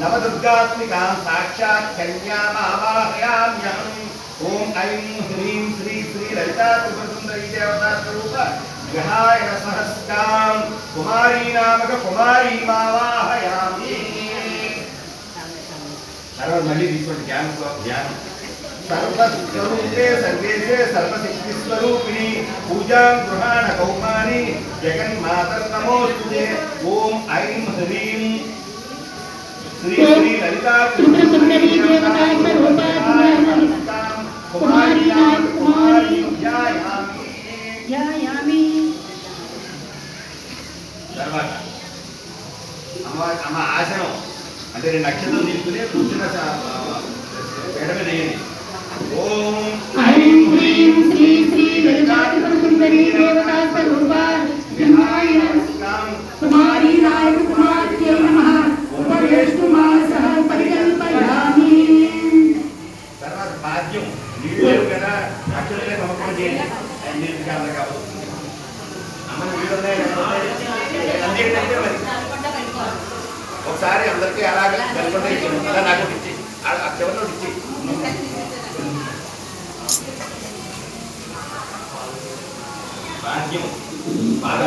నవదుర్గాత్మికాం సాక్షాత్ కన్యామావాహయామ్యహం ఓం ఐం హ్రీం శ్రీ శ్రీ లలితా త్రిపురసుందరీ దేవతా స్వరూప గ్రహాయ సహస్రాం కుమారీ నామక కుమారీ మావాహయామి తర్వాత మళ్ళీ తీసుకోండి ధ్యానం ధ్యానం సర్వస్వరూపే సర్వేశే సర్వశక్తి స్వరూపిణి పూజా గృహాణ కౌమాని జగన్మాతర్ నమోస్తుతే ఓం ఐం హ్రీం శ్రీ దేవతా ధ్యాయామి తర్వాత అమ్మవారి అమ్మ ఆసనం అంటే రెండు నక్షత్రం తీసుకుని కూర్చున్న స- మీద వేయండి ఓం హ్రీం శ్రీ శ్రీ దేవతా చేయండి నీళ్ళు కావాలి కాబట్టి మరి? ఒకసారి అందరికీ అలాగే అలా నాకు ఇచ్చి. ఆ చివరిలో ఇచ్చి. భాగ్యం. బాగా